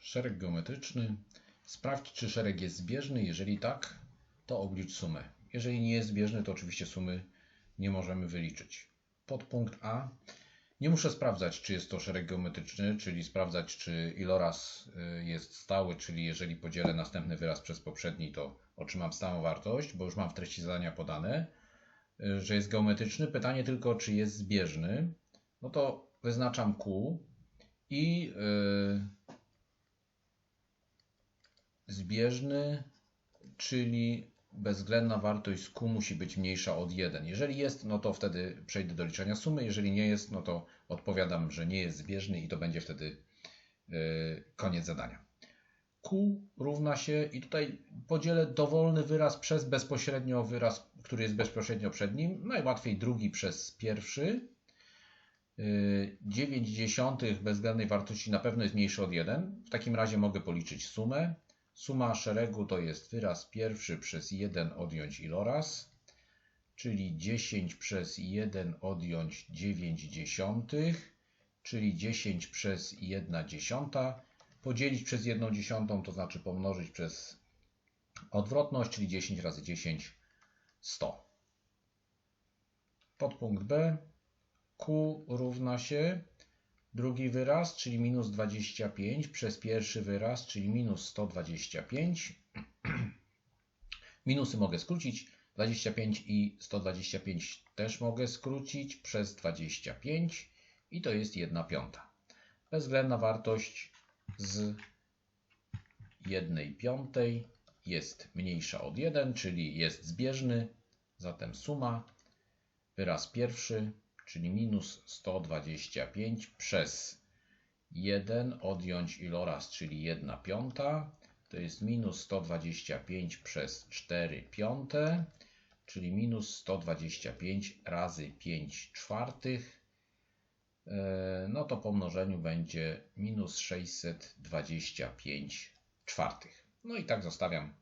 Szereg geometryczny. Sprawdź, czy szereg jest zbieżny. Jeżeli tak, to oblicz sumę. Jeżeli nie jest zbieżny, to oczywiście sumy nie możemy wyliczyć. Podpunkt A. Nie muszę sprawdzać, czy jest to szereg geometryczny, czyli sprawdzać, czy iloraz y, jest stały, czyli jeżeli podzielę następny wyraz przez poprzedni, to otrzymam stałą wartość, bo już mam w treści zadania podane, y, że jest geometryczny. Pytanie tylko, czy jest zbieżny. No to wyznaczam Q i yy, zbieżny, czyli bezwzględna wartość Q musi być mniejsza od 1. Jeżeli jest, no to wtedy przejdę do liczenia sumy. Jeżeli nie jest, no to odpowiadam, że nie jest zbieżny i to będzie wtedy yy, koniec zadania. Q równa się i tutaj podzielę dowolny wyraz przez bezpośrednio wyraz, który jest bezpośrednio przed nim. Najłatwiej drugi przez pierwszy. 9 dziesiątych bezwzględnej wartości na pewno jest mniejszy od 1. W takim razie mogę policzyć sumę. Suma szeregu to jest wyraz pierwszy przez 1 odjąć iloraz, czyli 10 przez 1 odjąć 9 dziesiątych, czyli 10 przez 1 dziesiąta. Podzielić przez 1 dziesiątą to znaczy pomnożyć przez odwrotność, czyli 10 razy 10, 100. Podpunkt B. Q równa się drugi wyraz, czyli minus 25 przez pierwszy wyraz, czyli minus 125. Minusy mogę skrócić. 25 i 125 też mogę skrócić przez 25 i to jest 1 piąta. Bezwzględna wartość z 1 piątej jest mniejsza od 1, czyli jest zbieżny. Zatem suma, wyraz pierwszy czyli minus 125 przez 1 odjąć iloraz, czyli 1 piąta, to jest minus 125 przez 4 piąte, czyli minus 125 razy 5 czwartych, e, no to po mnożeniu będzie minus 625 czwartych. No i tak zostawiam.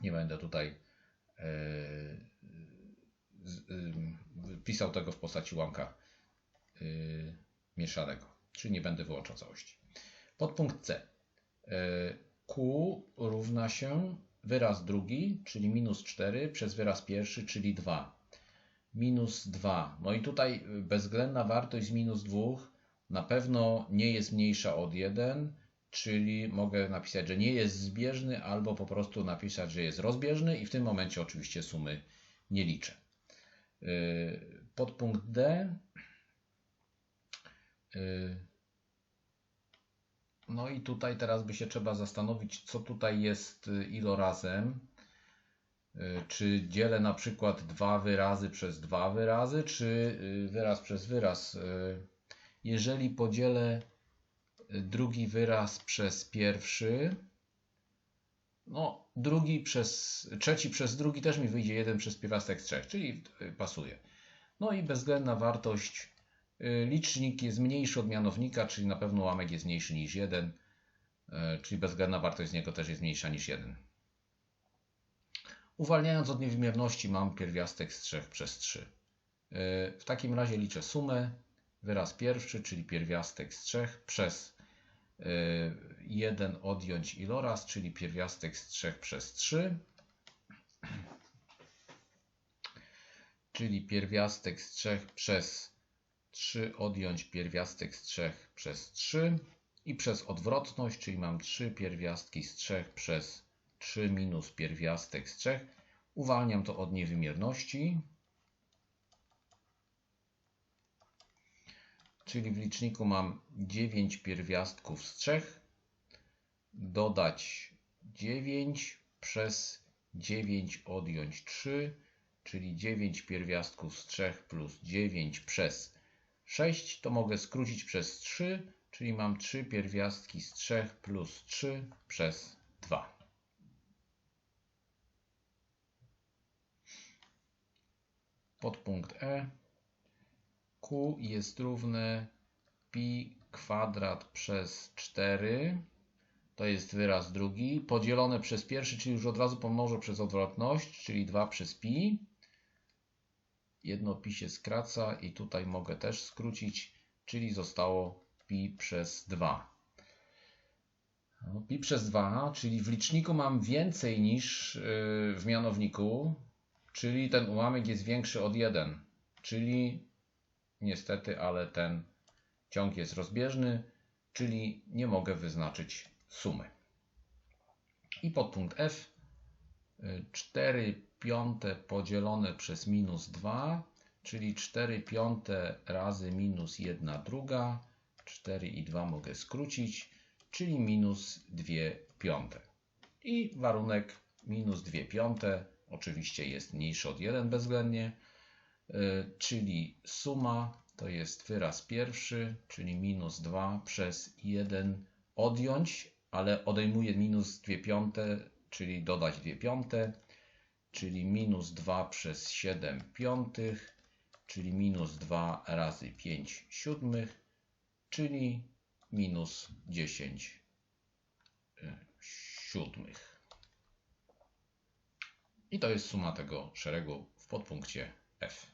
Nie będę tutaj e, pisał tego w postaci łamka yy, mieszanego, czyli nie będę wyłączał całości. Podpunkt C. Yy, Q równa się wyraz drugi, czyli minus 4 przez wyraz pierwszy, czyli 2. Minus 2. No i tutaj bezwzględna wartość z minus 2 na pewno nie jest mniejsza od 1, czyli mogę napisać, że nie jest zbieżny, albo po prostu napisać, że jest rozbieżny i w tym momencie oczywiście sumy nie liczę. Y, podpunkt D. Y, no i tutaj teraz by się trzeba zastanowić, co tutaj jest ilorazem. Y, czy dzielę na przykład dwa wyrazy przez dwa wyrazy, czy wyraz przez wyraz. Jeżeli podzielę drugi wyraz przez pierwszy, no, drugi przez, trzeci przez drugi też mi wyjdzie 1 przez pierwiastek z 3, czyli pasuje. No i bezwzględna wartość, y, licznik jest mniejszy od mianownika, czyli na pewno ułamek jest mniejszy niż 1, y, czyli bezwzględna wartość z niego też jest mniejsza niż 1. Uwalniając od niewymierności mam pierwiastek z 3 przez 3. Y, w takim razie liczę sumę, wyraz pierwszy, czyli pierwiastek z 3 przez 1 odjąć iloraz, czyli pierwiastek z 3 przez 3. Czyli pierwiastek z 3 przez 3 odjąć pierwiastek z 3 przez 3 i przez odwrotność, czyli mam 3 pierwiastki z 3 przez 3 minus pierwiastek z 3. Uwalniam to od niewymierności. Czyli w liczniku mam 9 pierwiastków z 3, dodać 9 przez 9 odjąć 3, czyli 9 pierwiastków z 3 plus 9 przez 6, to mogę skrócić przez 3, czyli mam 3 pierwiastki z 3 plus 3 przez 2. Podpunkt E Q jest równe pi kwadrat przez 4. To jest wyraz drugi. Podzielone przez pierwszy, czyli już od razu pomnożę przez odwrotność, czyli 2 przez pi. Jedno pi się skraca i tutaj mogę też skrócić, czyli zostało pi przez 2. No, pi przez 2, czyli w liczniku mam więcej niż yy, w mianowniku, czyli ten ułamek jest większy od 1, czyli niestety, ale ten ciąg jest rozbieżny, czyli nie mogę wyznaczyć sumy. I podpunkt F 4 piąte podzielone przez minus 2, czyli 4 piąte razy minus 1 druga, 4 i 2 mogę skrócić, czyli minus 2 piąte. I warunek minus 2 piąte oczywiście jest mniejszy od 1 bezwzględnie, y, czyli suma to jest wyraz pierwszy, czyli minus 2 przez 1 odjąć, ale odejmuję minus 2 piąte, czyli dodać 2 piąte, czyli minus 2 przez 7 piątych, czyli minus 2 razy 5 siódmych, czyli minus 10 y, siódmych. I to jest suma tego szeregu w podpunkcie F.